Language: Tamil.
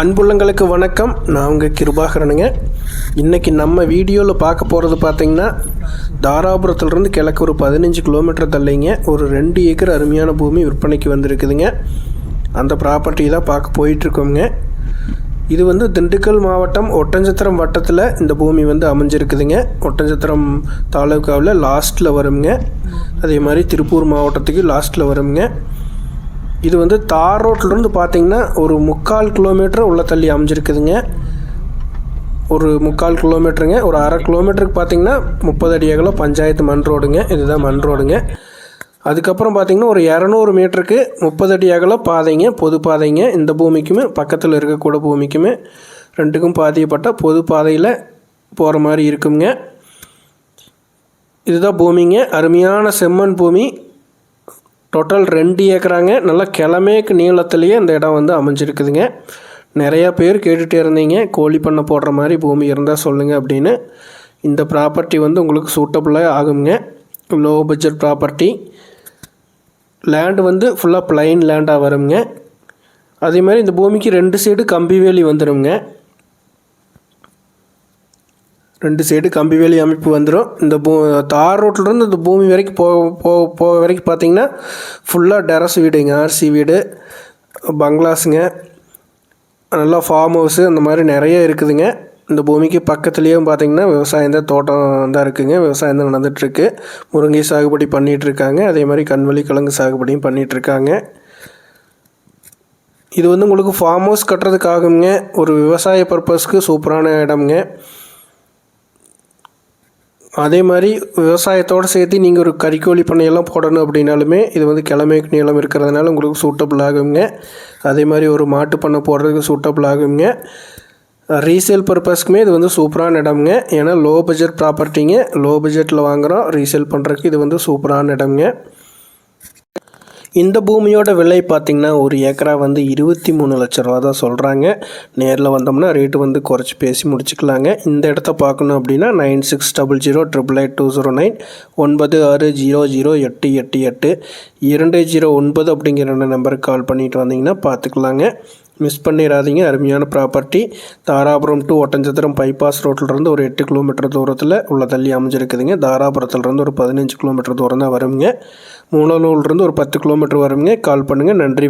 அன்புள்ளங்களுக்கு வணக்கம். நான் உங்கள் கிருபாகரனுங்க. இன்றைக்கி நம்ம வீடியோவில் பார்க்க போகிறது பார்த்திங்கன்னா தாராபுரத்துலேருந்து கிழக்கு ஒரு பதினஞ்சு கிலோமீட்டர் தள்ளிங்க. ஒரு ரெண்டு ஏக்கர் அருமையான பூமி விற்பனைக்கு வந்திருக்குதுங்க. அந்த ப்ராப்பர்ட்டி தான் பார்க்க போயிட்டுருக்கோங்க இது வந்து திண்டுக்கல் மாவட்டம் ஒட்டஞ்சத்திரம் வட்டத்தில் இந்த பூமி வந்து அமைஞ்சிருக்குதுங்க. ஒட்டஞ்சத்திரம் தாலுக்காவில் லாஸ்ட்டில் வருங்க. அதே மாதிரி திருப்பூர் மாவட்டத்துக்கு லாஸ்ட்டில் வருங்க. இது வந்து தார் ரோட்லேருந்து பார்த்தீங்கன்னா ஒரு முக்கால் கிலோமீட்டர் உள்ளே தள்ளி அமைஞ்சிருக்குதுங்க. ஒரு முக்கால் கிலோமீட்டருங்க. ஒரு அரை கிலோமீட்டருக்கு பார்த்தீங்கன்னா முப்பது அடி அகலம் பஞ்சாயத்து மண் ரோடுங்க. இதுதான் மண் ரோடுங்க. அதுக்கப்புறம் பார்த்தீங்கன்னா ஒரு இரநூறு மீட்டருக்கு முப்பது அடி அகலம் பாதைங்க பொது பாதைங்க. இந்த பூமிக்குமே பக்கத்தில் இருக்கக்கூட பூமிக்குமே ரெண்டுக்கும் பாதியப்பட்ட பொது பாதையில் போகிற மாதிரி இருக்குங்க. இதுதான் பூமிங்க. அருமையான செம்மண் பூமி. டோட்டல் ரெண்டு ஏக்கராங்க. நல்லா கிழமேக்கு நீளத்துலேயே இந்த இடம் வந்து அமைஞ்சிருக்குதுங்க. நிறையா பேர் கேட்டுகிட்டே இருந்தீங்க. கோழி பண்ணை போடுற மாதிரி பூமி இருந்தால் சொல்லுங்கள் அப்படின்னு. இந்த ப்ராப்பர்ட்டி வந்து உங்களுக்கு சூட்டபுளாக ஆகுங்க. லோ பட்ஜெட் ப்ராப்பர்ட்டி லேண்டு வந்து ஃபுல்லாக பிளைன் லேண்டாக வருங்க. அதே மாதிரி இந்த பூமிக்கு ரெண்டு சைடு கம்பி வேலி வந்துடுங்க ரெண்டு சைடு கம்பி வேலி அமைப்பு வந்துடும் இந்த பூ தார் ரோட்லேருந்து இந்த பூமி வரைக்கும் போக போக போக வரைக்கும் பார்த்தீங்கன்னா ஃபுல்லாக டெரஸ் வீடுங்க. ஆர்சி வீடு பங்களாஸுங்க நல்லா ஃபார்ம் ஹவுஸு அந்த மாதிரி நிறைய இருக்குதுங்க. இந்த பூமிக்கு பக்கத்துலேயும் பார்த்தீங்கன்னா விவசாயம் தான் தோட்டம் தான் இருக்குதுங்க விவசாயம் தான் நடந்துகிட்ருக்கு முருங்கை சாகுபடி பண்ணிகிட்ருக்காங்க அதே மாதிரி கண்வழி கிழங்கு சாகுபடியும் பண்ணிகிட்ருக்காங்க இது வந்து உங்களுக்கு ஃபார்ம் ஹவுஸ் கட்டுறதுக்காகுங்க. ஒரு விவசாய பர்பஸ்க்கு சூப்பரான இடம்ங்க. அதே மாதிரி விவசாயத்தோடு சேர்த்து நீங்கள் ஒரு கறிக்கோழி பண்ணையெல்லாம் போடணும் அப்படின்னாலுமே இது வந்து கிழமைக்கு நீளம் இருக்கிறதுனால உங்களுக்கு சூட்டபிள் ஆகுங்க. அதே மாதிரி ஒரு மாட்டு பண்ணை போடுறதுக்கு சூட்டபிள் ஆகுங்க. ரீசேல் பர்பஸ்க்குமே இது வந்து சூப்பரான இடம்ங்க. ஏன்னா லோ பட்ஜெட் ப்ராப்பர்ட்டிங்க லோ பட்ஜெட்டில் வாங்குகிறோம் ரீசேல் பண்ணுறதுக்கு இது வந்து சூப்பரான இடம்ங்க. இந்த பூமியோட விலை பார்த்திங்கன்னா ஒரு ஏக்கரா வந்து இருபத்தி மூணு லட்ச ரூபா தான் சொல்கிறாங்க நேரில் வந்தோம்னா ரேட்டு வந்து குறைச்சி பேசி முடிச்சுக்கலாங்க. இந்த இடத்த பார்க்கணும் அப்படின்னா nine six double zero triple eight two zero nine ஒன்பது ஆறு ஜீரோ ஜீரோ எட்டு எட்டு எட்டு இரண்டு ஜீரோ ஒன்பது அப்படிங்கிற ரெண்டு நம்பருக்கு கால் பண்ணிட்டு வந்தீங்கன்னா பார்த்துக்கலாங்க மிஸ் பண்ணிடாதீங்க அருமையான property Dharapuram to Oddanchatram bypass ரோட்டிலிருந்து ஒரு எட்டு கிலோமீட்டர் தூரத்தில் உள்ள தள்ளி அமைஞ்சிருக்குதுங்க. தாராபுரத்துலேருந்து ஒரு பதினஞ்சு கிலோமீட்டர் தூரம் தான் வருங்க மூணலூர்லேருந்து ஒரு பத்து கிலோமீட்டர் வருங்க கால் பண்ணுங்கள் நன்றி.